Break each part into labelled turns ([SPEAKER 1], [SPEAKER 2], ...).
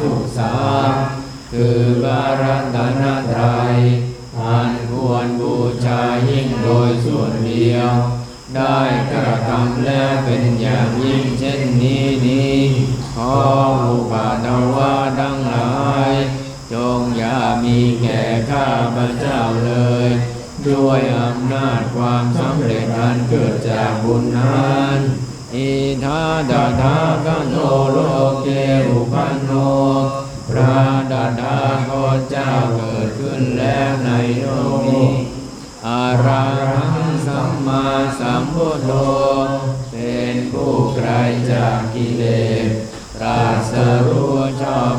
[SPEAKER 1] วัตถุสามคือบารัตนตรัยอันควรบูชายิ่งโดยส่วนเดียว ได้กระทำแล้วเป็นอย่างยิ่งเช่นนี้นี้ขออุปาทวาทั้งหลาย จงอย่ามีแก่ข้าพเจ้าเลย ด้วยอำนาจความสำเร็จอันเกิดจากบุญนั้นอิทาดาทากโนโลเกอุปันโน ระดาดาโคเจ้าเกิดขึ้นแล้วในโลกนี้อาราหังสัมมาสัมพุทโธเป็นผู้ไกลจากกิเลสตรัสรู้ชอบ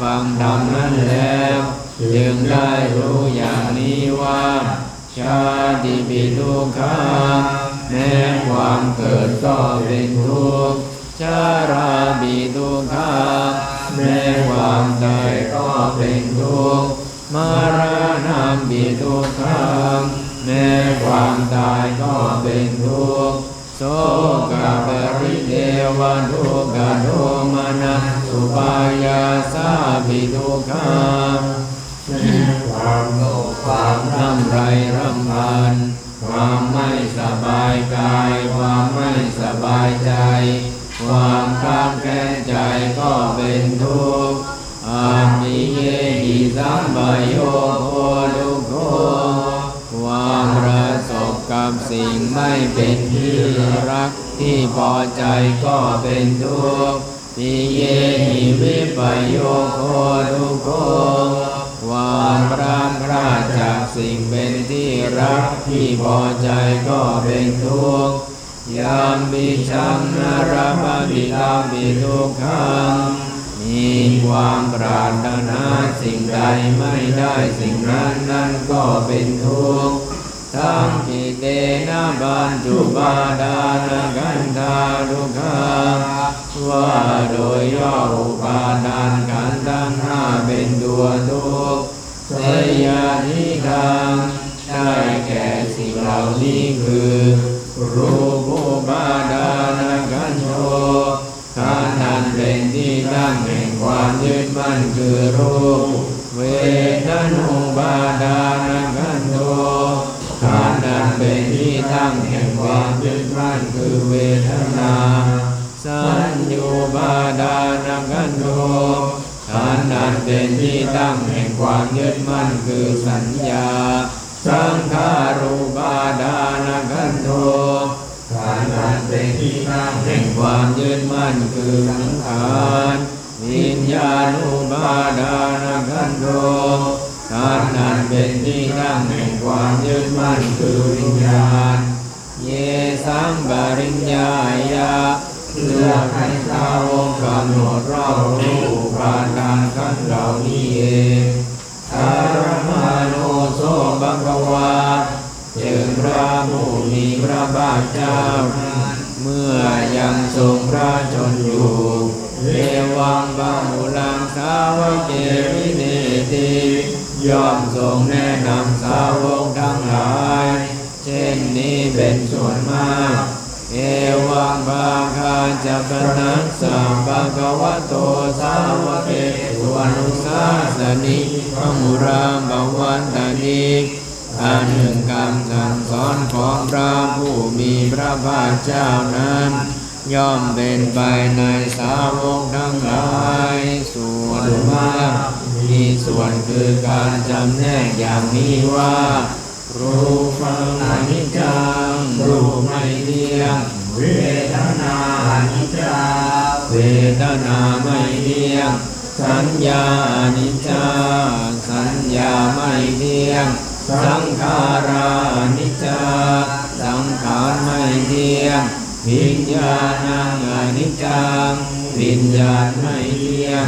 [SPEAKER 1] ฟังธรรมนั้นแล้วจึงได้รู้อย่างนี้ว่า ชาติปิทุกขาแม้ความเกิดก็เป็นทุกข์ชาราบิทุกขาแม้ความตายก็เป็นทุกข์มารานาบิทุกขาแม้ความตายก็เป็นทุกข์โสกปริเทวทุกขโทานะสุปายาสาบิทุกขา
[SPEAKER 2] ความโลภความ
[SPEAKER 1] ร่ำไรรำพัน ความไม่สบายกาย ความไม่สบายใจ ความข้างแค้นใจก็เป็นทุกข์อามิเยหิสัมบโยโคทุโคความประสบกับสิ่งไม่เป็นที่รักที่พอใจก็เป็นทุกข์ ปิเยหิวิปโยโคทุกโความรักพลาจากสิ่งเป็นที่รักที่พอใจก็เป็นทุกข์ยามบิชังนรปบิลาบิทุกขังมีความปรารถนาสิ่งใดไม่ได้สิ่งนั้นนั่นก็เป็นทุกข์ทั้งกิเตนะบันจุบาดานกันธาทุกขัง ว่าโดยย่ออุปาทานขันธ์ทั้งห้าเป็นตัวทุกข์เสยานิคังได้แก่สิ่งเหล่านี้คือ รูปุปาดานกันโทขันธ์นั้นเป็นที่ตั้งแห่งความยึดมั่นคือรูป เวทนุปาดานกันโทขันธ์นั้นเป็นที่ตั้งแห่งความยึดมั่นคือเวทนา สัญญูปาดานังกันโทขันธ์นั้นเป็นที่ตั้งแห่งความยึดมั่นคือสัญญา สังขารูปาดานขันโท
[SPEAKER 2] ขันธ์นั้นเป็นที่ตั้งแห่ง
[SPEAKER 1] ความยึดมั่นคือสังขารวิญญาณุปาดานขันโทขันธ์นั้นเป็นที่ตั้งแห่งความยึดมั่นคือวิญญาณ เยสัมบริญญายะ เพื่อให้สาวกกำหนดรอบรู้อุปาทานขันเหล่านี้เองอารมาโนโสบังกวาจึงพระผู้มีพระภาคเจ้า เมื่อยังทรงพระชนอยู่เอวังบาหุลังสาวกเกวิเนติย่อมทรงแนะนำสาวกทั้งหลาย เช่นนี้เป็นส่วนมาก เอวังบาคาจะปนัสสัมปะกวะโตสาวกเกสุวนุสาสนิพมุรามบวันตานิอันหนึ่งคำสั่งสอนของพระผู้มีพระภาคเจ้านั้น ย่อมเป็นไปในสาวกทั้งหลายส่วนมาก
[SPEAKER 2] มี
[SPEAKER 1] มีส่วนคือการจำแนกอย่างนี้ว่ารูปังอนิจจัง รูปไม่เที่ยง
[SPEAKER 3] เวทนาอนิจจา
[SPEAKER 1] เวทนาไม่เที่ยง สัญญาอนิจจาสัญญาไม่เที่ยง สังขารานิจจาสังขารไม่เที่ยง วิญญาณังอนิจจังวิญญาณไม่เที่ยง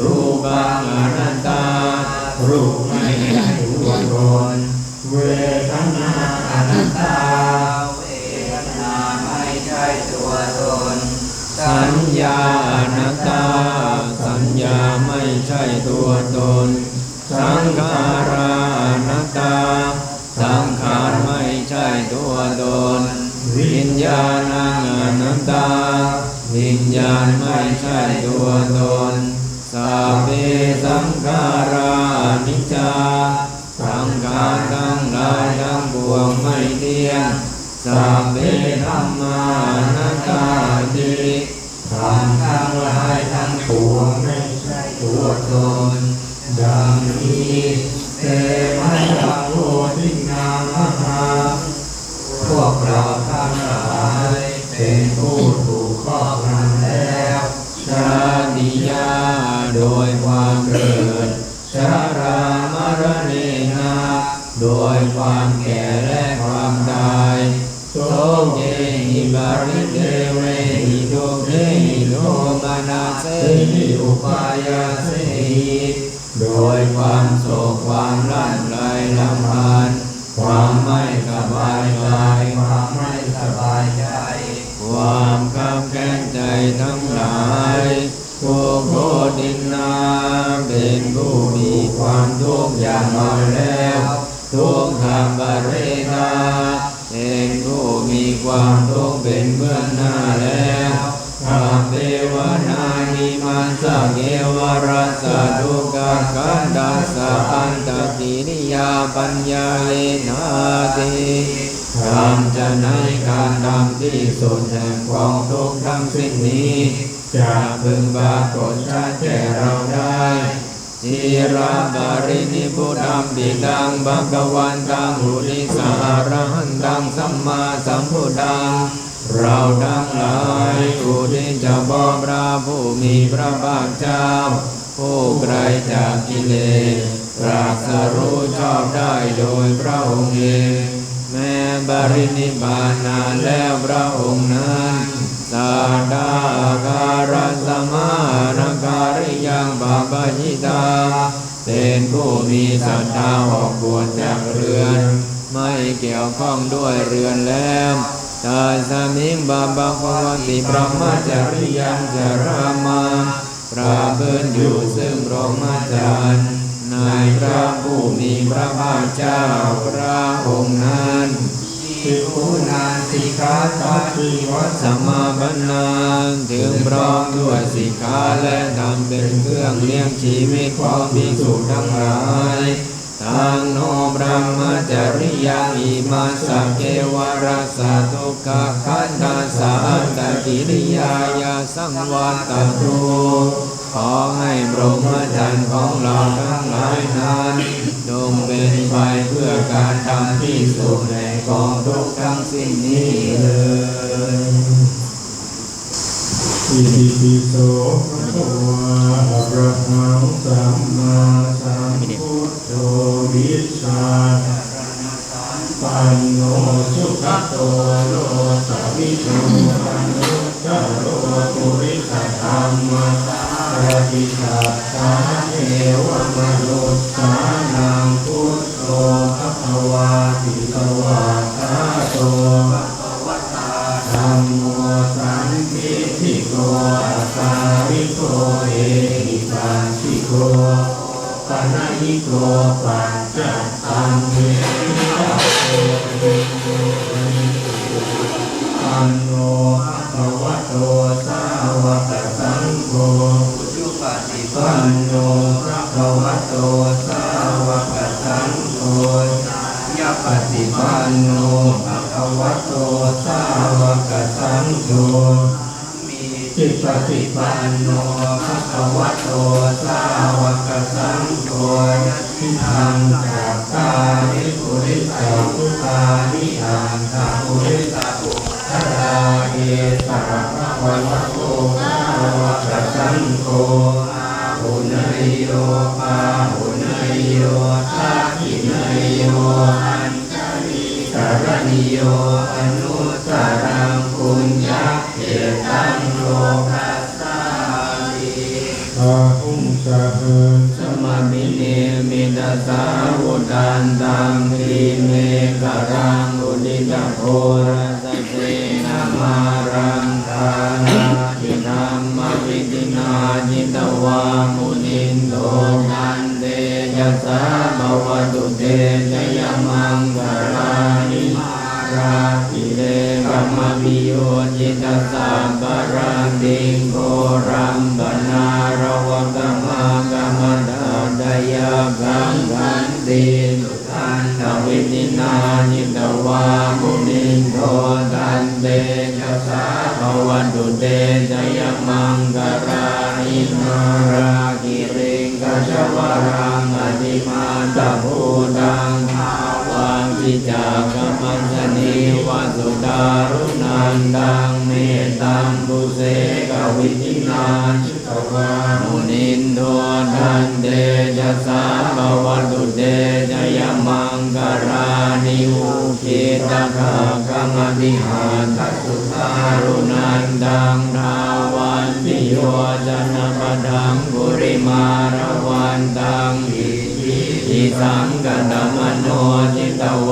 [SPEAKER 1] รูปังอนัตตา รูปไม่ใช่ตัวตน
[SPEAKER 3] เวทนาอนัตตา
[SPEAKER 4] เวทนาไม่ใช่ตัวตน
[SPEAKER 1] สั ญาอนัตตา สัญญาไม่ใช่ตัวตน สังขาราอนัตตา สังขารไม่ใช่ตัวตน วิญญาณังอนัตตา วิญญาณไม่ใช่ตัวตนสัพเพสังขารานิจจาสังขารทั้งหลายทั้งปวงไม่เที่ยงสัพเพธรรมานัตตาติ
[SPEAKER 3] ทำทั้งหลายทั้งปวงไม่ใช่ตัวตนดังนี้เตมัยะโพธินามหาพวกเราทั้งหลายเป็นผู้ถูกครอบงำแล้ว
[SPEAKER 1] ชาติยาโดย กันดัสสะอันตตินิยาปัญญาเลนาติทำจะในการทำที่สุดแห่งกองทุกข์ทั้งสิ้นนี้จะพึงปรากฏชัดแก่เราได้จีราบารินิพุทธัมปิตังบักวันตังหุนิสารหันตังสัมมาสัมพุทธังเราทั้งหลายผู้ที่จะบอกพระผู้มีพระภาคเจ้า ผู้ไกลจากกิเลสตรัสรู้ชอบได้โดยพระองค์เองแม้บรินิพพานนานแล้วพระองค์นั้นสาดาการสมานาการิยังบาปจิตาเป็นผู้มีศรัทธาออกบวชจากเรือน ไม่เกี่ยวข้องด้วยเรือนแล้วตาสามิงบาบาภวันติพระมัจริยังจารามา พระเบินอยู่ซึ่งพรหมจรรย์ในพระผู้มีพระภาคเจ้าพระองค์นั้น
[SPEAKER 3] สิกุนาสิกขาตาชีวัส
[SPEAKER 1] มาบนาถึงพร้อมด้วยสิกขาและทำเป็นเครื่องเลี้ยงชีวิตของภิกษุทั้งหลาย ทางโนบรมจริยังอิมาสเกวรัสสะทุกขคันธาสาตกิริยายาสังวัตตุขอให้พรมจรรย์ของเราทั้งหลายนั้นจงเป็นไปเพื่อการทำที่สุดแห่งกองทุกทั้งสิ้นนี้เลย
[SPEAKER 3] อิติปิโสภะคะวะอระหังสัมมาสัมพุทโธวิชชาปันโนสุขโตโลสาวิโชปันโนจโรปุริสธรรมปฏิสัทธาเอวมนุสสานังพุทโธภะควาติภวาคาโตาธัมโมสันติทิ โกอาสาวิโกเอหิปัสสิโกปะนะหิโกปัจจตังเวทิตาโตปันโนภะคะวะโตสาวกสังโฆ
[SPEAKER 4] อุชุปฏิปั
[SPEAKER 3] ปั
[SPEAKER 4] น
[SPEAKER 3] โนภะคะวะโตสาวกสังโฆ
[SPEAKER 4] ยะ
[SPEAKER 3] ปฏิปันโนภะคะวะโตสาวกสังโฆ
[SPEAKER 4] มี
[SPEAKER 2] จิปฏิปันโนภะคะวะโตสาวกสังโฆทิทังจากตานิปุริสาทุตานิอันทาปุริสาปุทธาเอสะภะคะวะโตสาวกสังโฆปุณยโยปาปุณยโยทาคินยโยอัญชลีสารนิโยอนุ กัสสามิพระองค์เจะเอิญ
[SPEAKER 1] สมามิเนมิตาสาวุตันตังทีเมกะรังอุดิตโพรัสเสนามารังทานาจิธรรมวิตินาจิตวามุนินโทนันเตยัสสาภวตุเตชยมังกรานิมาราปิเลกัมมมิโยจิตตสัมปรัง สุทันตวิตินาจิตวามุนินโทตันเตจัสาภวันตุเตจยมังกรานิมาราคิริงกัจวรังอธิมาตภูตังภาวังจิจากัมมัญชนีวสุดารุนันดังเมตตัมบุเสกวิจินาจิตวามุนินโททัน เดจัสาภวตุเดจยมังกรานิอุคิตะขากรรมติหาทัสุตารุนันดังนาวันติโยจนะปดังกุริมารวันตังอิทิอิสังกตมโนจิตว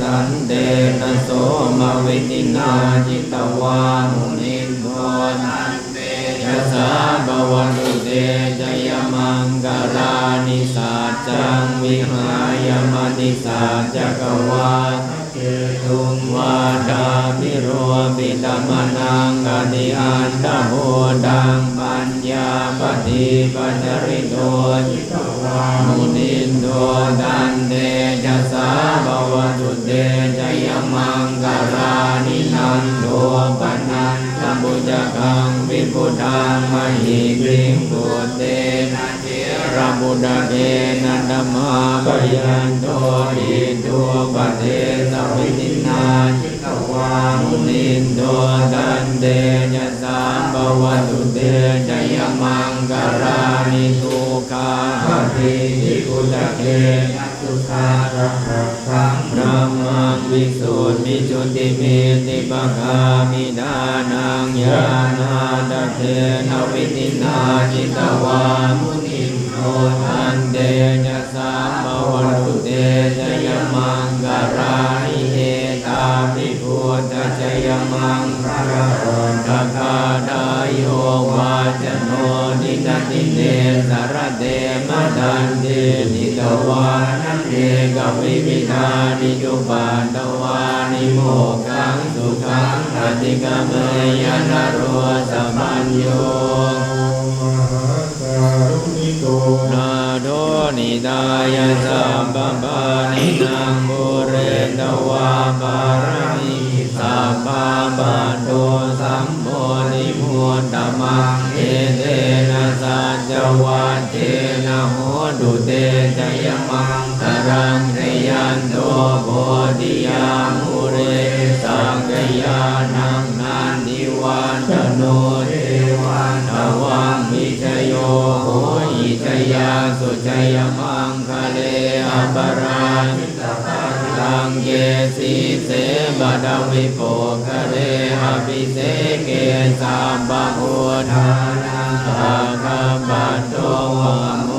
[SPEAKER 1] สันเตนะโสมวิตินาจิตวามุนินโทนันเตยะสาบวตุเตจยมังกรานิสัจจังวิหายมนิสัจจกวาเกตุงวาดาพิโรปิตมนังกติอันตโหดังปัญญาปฏิปัจริโตจิตวามุนินโทตันเตจสาบ เตจยมังกรานินันโทปนันตบุจกังวิพุทังมหิปิงปุเตนะเทระบุตเกนันตมาปยันโตอิทุปเทสวิตินาจิตวามุนินโทตันเตจะสาบวตุเตจยมังกรานิทุกขาทิทิกุตะเกนัสุทาระหัง มังวิสุทธิจุติเมติปะกามิดานังยานาตเทนวิตินาจิตวามุนินโททันเตจะสาบวตุเตจยมังกรานิเอตาภิพุทธจยมังพระรันตคาดายโย สารเตมดันเตนิตวานันเตกวิวิธานิจุปาตวานิโมกังสุขังอติกามยานโรสมัญโย
[SPEAKER 2] มหาการุณิโก
[SPEAKER 1] นาโดนิตายะสัมปปานินางบุเรตวาปารมิสัพพะปะโตสัมโพธิพุทธมัง เอเตนะสัจวัตเตนะโหตุเตจยมังตรังเทยันโตโพธิยามุเร วิโปคะเลอภิเสเกสัมปะโหทานังสาคาปัตโตวะโม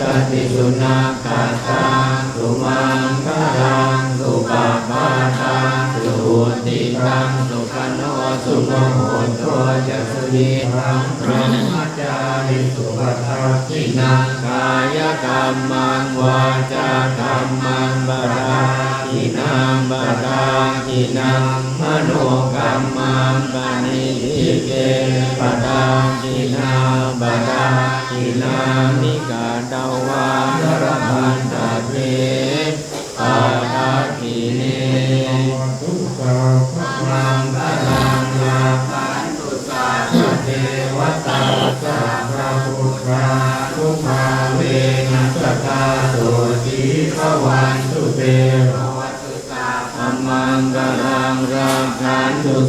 [SPEAKER 1] ตติสุนัขขัสสังสุมังคลังสุปะปะทังสุติตังสุขโนสุโมโหโตจะสุนีทังพระมัจจาริสุปทักขินังกายกรรมังวาจากรรมังบารากินังปะทาินังมโนกรรม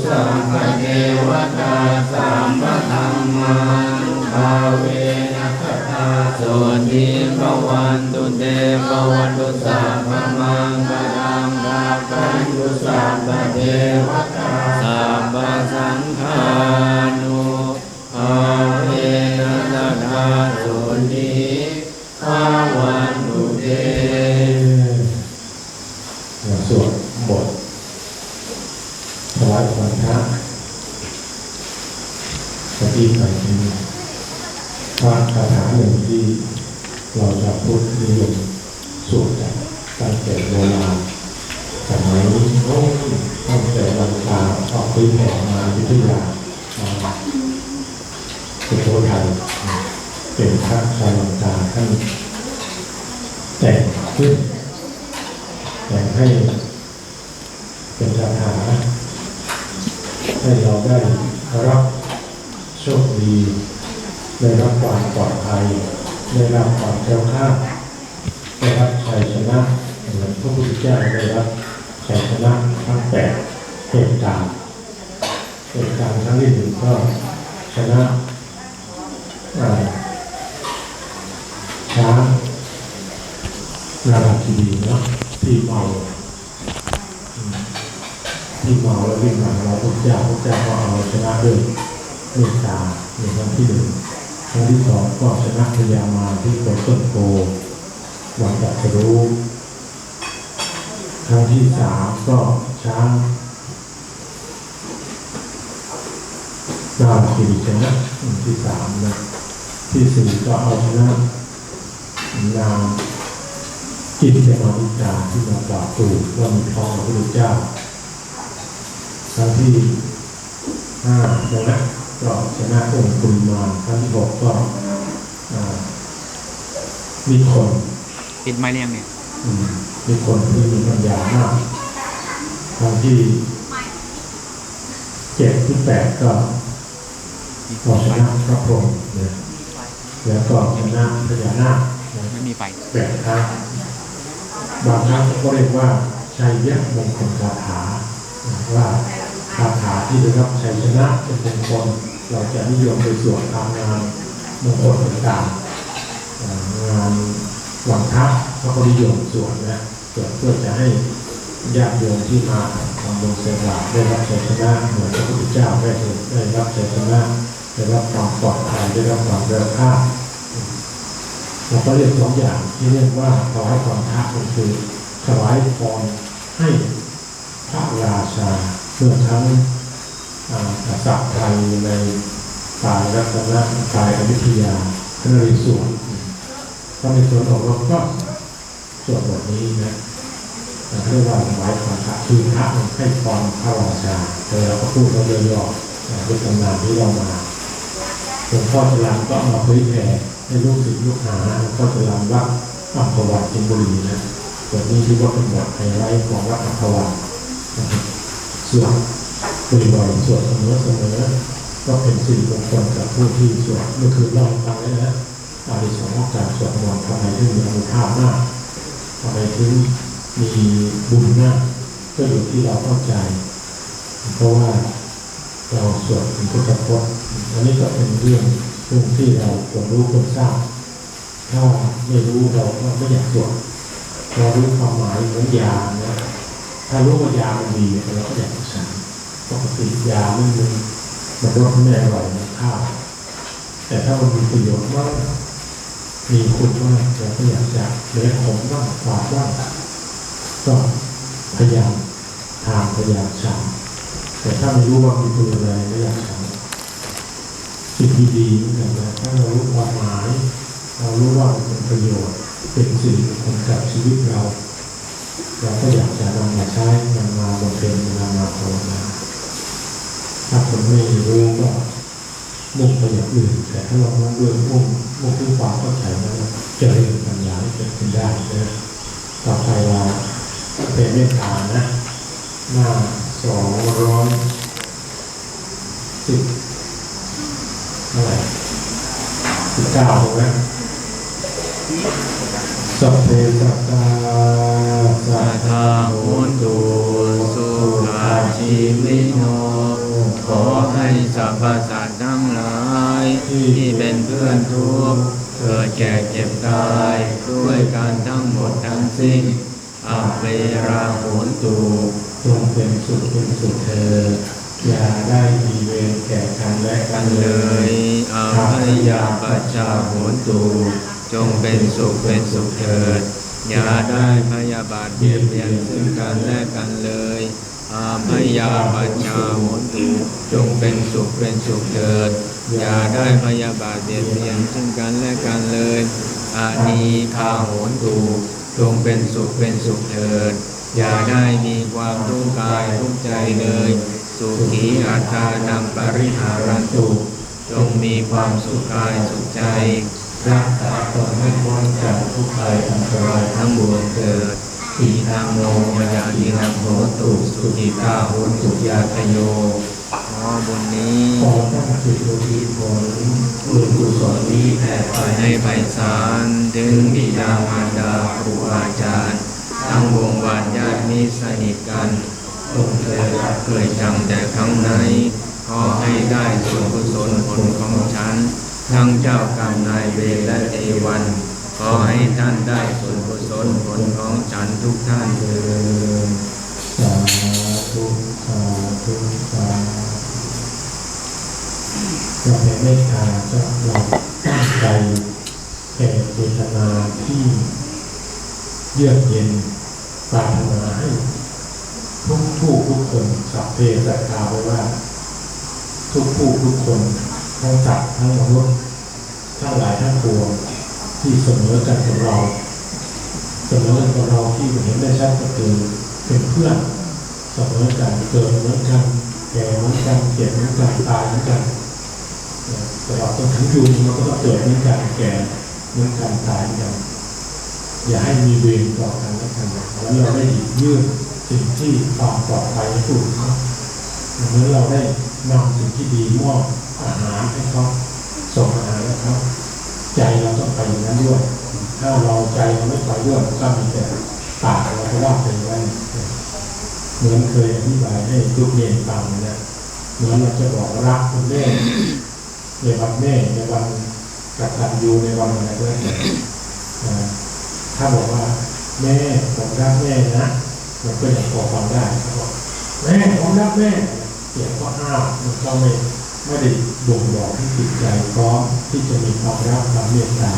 [SPEAKER 2] สัพพะ
[SPEAKER 1] เทวตาสัมปธรรมานุภาเวนะคตาโสติภวันตุเตภวันตุสัพพมังกลังรักขันตุสัพพะเทวตาสัมปสังฆานุภาเวนัสตาโสติภวันตุเต
[SPEAKER 2] สวดบทถวายวันพระปฏิบัติเป็นพระคาถาหนึ่งที่เราจะพูดนิยมสวดกันตั้งแต่โบราณสมัยโน้นตั้งแต่วันตาออกไปแผ่มาวิทยามาสุโขทัยเป็นพระชายลังกาท่านแต่งขึ้น แต่งให้เป็นคาถาให้เราได้รับโชคดี ได้รับความปลอดภัย ได้รับความแคล้วคลาได้รับชัยชนะเหมือนพระพุทธเจ้าได้รับชัยชนะทั้งแปดเหตุการณ์เหตุการณ์ครั้งที่หนึ่งก็ชนะช้างนาราคีดีเนาะที่เมาที่เมาแล้ววิ่งมาหาเราพระเจ้าพระเจ้าก็เอาชนะด้วยเมตตา ในครั้งที่หนึ่งครั้งที่สองก็ชนะพญามารที่โคนต้นโพหวังจัดรู้ครั้งที่สามก็ช้างนาราคีดีชนะที่สามนะที่สี่ก็เอาชนะนางกินเจมาวิจาที่มากล่าตูว่ามีทองพระพุทธเจ้าครั้งที่ห้าชนะ ก็ชนะองค์ปุริมาครั้งที่หกก็อ่ามีคน
[SPEAKER 5] ปิดไม้เรียงเนี่ย
[SPEAKER 2] อืมมีคนที่มีปัญญามากครั้งที่เจ็ดที่แปดก็ก็ชนะพระพรหมเนี่ยแล้วก็ชนะพญานาคนะ
[SPEAKER 5] ไม่มีไฟ
[SPEAKER 2] แปดครั้งบางครั้งก็เรียกว่าชัยยะมงคลคาถาว่า คาถาที่ได้รับชัยชนะเป็นมงคลเราจะนิยมไปสวดตามงานมงคลต่างๆงานวันพระเขาก็นิยมสวดนะสวดเพื่อจะให้ญาติโยมที่มาทำบุญเสวาได้รับชัยชนะเหมือนพระพุทธเจ้าได้ได้รับชัยชนะได้รับความปลอดภัยได้รับความเร็วค่าดเราก็เรียกสองอย่างที่เรียกว่าถวายความพระก็คือถวายพรให้พระราชา เมื่อทั้งอ่ากษัตริย์ไทยในกายรัตนกายอยุธยาพระนเรศวรก็ในส่วนของเราก็ส่วนบทนี้นะเรียกว่าถวายความพระคือพระให้พรพระราชาแต่เราก็พูดเราเรียอๆอ่าด้วยตำนานที่เรามาหลวงพ่อจรันก็มาเผยแผ่ให้ลูกศิษย์ลูกหาหลวงพ่อจรันวัดอัมพวันจินบุรีนะส่วนนี้ที่ว่าเป็นบทไฮไลท์ของวัดอัมพวัน นะครับส่วนบ่อยๆสวดเสมอเสมอก็เป็นสิ่งมงคลกับผู้ที่สวดเมื่อคืนเล่าให้ฟังแล้วนะอาริสงส์ของการสวดมนต์ทำไมถึงมีอนุภาพมากทำไมถึงมีบุญมากก็อยู่ที่เราเข้าใจ เพราะว่าเราสวดเป็นพุทธพจน์อันนี้ก็เป็นเรื่องเรื่องที่เราควรรู้ควรทราบถ้าไม่รู้เราก็ไม่อยากสวดเรารู้ความหมายของยานะ ถ้ารู้ว่ายามันดีเราก็อยากจะฉันปกติยาไม่มันมันรสไม่อร่อยนะข้าวแต่ถ้ามันมีประโยชน์ว่ามีคุณว่ากเราก็อยากจะเลี้ยงผมบ้างฝาดบ้างก็พยายามทานพยายามฉันแต่ถ้าไม่รู้ว่ามีตัวอะไรไม่อยากทำสิ่งดีๆเหมือนกันนะถ้าเรารู้ความหมาย เรารู้ว่ามันเป็นประโยชน์ เป็นสิ่งมงคลกับชีวิตเรา เราก็อยากจะนำมาใช้นำมาบำเพ็ญนำมาภาวนาถ้าคนไม่รู้ก็มุ่งไปอย่างอื่นแต่ถ้าเรามุ่งเรื่องมุ่งมุ่งที่ความเข้าใจแล้วเจริญปัญญาเกิดขึ้นได้นะต่อไปเราเป็นเมตตานะ หน้าสองร้อยสิบเท่าไรสิบเก้าถูกไหม สัพเพสัตตาสั
[SPEAKER 1] สั
[SPEAKER 2] ต
[SPEAKER 1] ท
[SPEAKER 2] ตา
[SPEAKER 1] ธาโหนตุสุขาชีวิโน ขอให้สรรพสัตว์ทั้งหลาย ที่เป็นเพื่อนทุกข์เกิดแก่เจ็บตายด้วยกันทั้งหมดทั้งสิ้นอัปเวราโหนตุ
[SPEAKER 2] จงเป็นสุขเป็นสุขเธอญอย่าได้มีเวรแก่กันและกั
[SPEAKER 1] กันน
[SPEAKER 2] เล
[SPEAKER 1] เลยยอาพยาปัจจาโหนตุ จงเป็นสุขเป็นสุขเถิด อย่าได้พยาบาทเบียดเบียนซึ่งกันและกันเลยอาพยาปัจจาโหนตุจงเป็นสุขเป็นสุขเถิด อย่าได้พยาบาทเบียดเบียนซึ่งกันและกันเลยอานีคาโหนตุจงเป็นสุขเป็นสุขเถิด อย่าได้มีความทุกข์กายทุกข์ใจเลย สุขีอัตตานังปริหารันตุจงมีความสุขกายสุขใจ
[SPEAKER 2] รักษาตนให้พ้นจากทุกภัยอันตรายทั้ง
[SPEAKER 1] บ
[SPEAKER 2] ว
[SPEAKER 1] ว
[SPEAKER 2] งเกิด
[SPEAKER 1] ทีทางโนยาทีนังโหตุสุขีตาโหตุยาตโยขอบุญนี้
[SPEAKER 2] ขอตั้งจิตอุทิศผลบุญกุศลนี้แผ่ไป
[SPEAKER 1] ให้ไพศาลถึงบิดามารดาครูอาจารย์ทั้งวงวานญาติมิสนิทกัน
[SPEAKER 2] จงเถิด
[SPEAKER 1] เคยจำแต่ครั้งไหนขอให้ได้ส่วนกุศลผลของฉัน ทั้งเจ้ากรรมนายเวรและเทวัน ขอให้ท่านได้ส่วนกุศลผลของฉันทุกท่านเถิด
[SPEAKER 2] สาธุสาธุสาธุเราแผ่เมตตาจะเราตั้งใจแผ่เจตนาที่เยือกเย็นปรารถนาให้ทุกผู้ทุกคนสัพเพสัตตาไว้ว่า ทุกผู้ทุกคน ทั้งสัตว์ทั้งมนุษย์ทั้งหลายทั้งปวงที่เสมอกันกับเราเสมอกับเราที่เห็นได้ชัดก็คือเป็นเพื่อนเสมอกันเกิดเหมือนกันแก่เหมือนกันเจ็บเหมือนกันตายเหมือนกันตลอดจนถึงยุคมันก็ต้องเกิดเหมือนกันแก่เหมือนกันตายเหมือนกันอย่าให้มีเวรต่อกันและกันแล้วเราได้หยิบยื่นสิ่งที่ความปลอดภัยให้ผู้อื่น เหมือนเราได้นำสิ่งที่ดีมอบอาหารให้เขาส่งอาหารให้เขาใจเราต้องไปอย่างนั้นด้วย ถ้าเราใจเราไม่ไปด้วยมันก็มีแต่ปากเราก็ว่าไปไว้เหมือนเคยอธิบายให้ทุกเรียนฟังนะเหมือนเราจะบอกรักคุณแม่ในวันแม่ในวันกตัญญูในวันอะไรก็แล้วแต่อ่าถ้าบอกว่าแม่ผมรักแม่นะมันก็ยังพอฟังได้แม่ผมรักแม่ สียงก็ห้ามมันก็ไม่ไม่ได้บ่งบอกที่จิตใจพร้อมที่จะมีความรักความเมตตา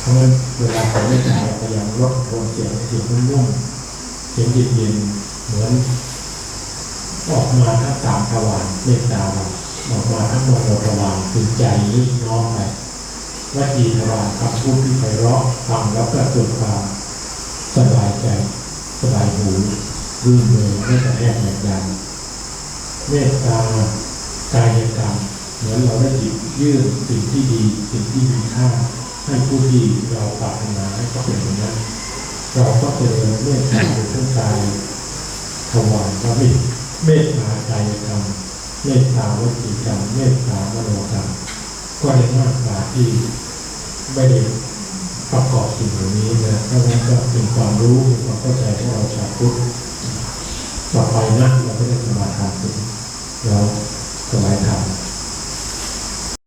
[SPEAKER 2] เพราะฉะนั้นเวลาผมไม่ถ่ายพยายามลดโทนเสียงเสียงนุ่มเสียงเย็นๆเหมือนออกมาทั้งสามทวารเมตตาเราออกมาทั้งมโนทวารคือใจลึกน้อมไปวัจีทวารคำพูดที่ไพเราะฟังแล้วก็เกิดความสบายใจสบายหูรื่นเริงไม่กระแทกแรงดัน เมตตากายกรรมเหมือนเราได้หยิบยื่นสิ่งที่ดีสิ่งที่มีค่า ให้ผู้ที่เราปรารถนาให้เขาเป็นอย่างนั้นเราก็เจริญเมตตาเป็นทั้งกายถวายพระมิตรเมตตากายกรรมเมตตาวจีกรรมเมตตามโนกรรมก็ได้มากกว่าที่ไม่ได้ประกอบสิ่งเหล่านี้นะเพราะฉะนั้นก็เป็นความรู้เป็นความเข้าใจของเราชาวพุทธต่อไปนะเราไม่ได้สมาทานสิ่ง แล้วสมัยทำ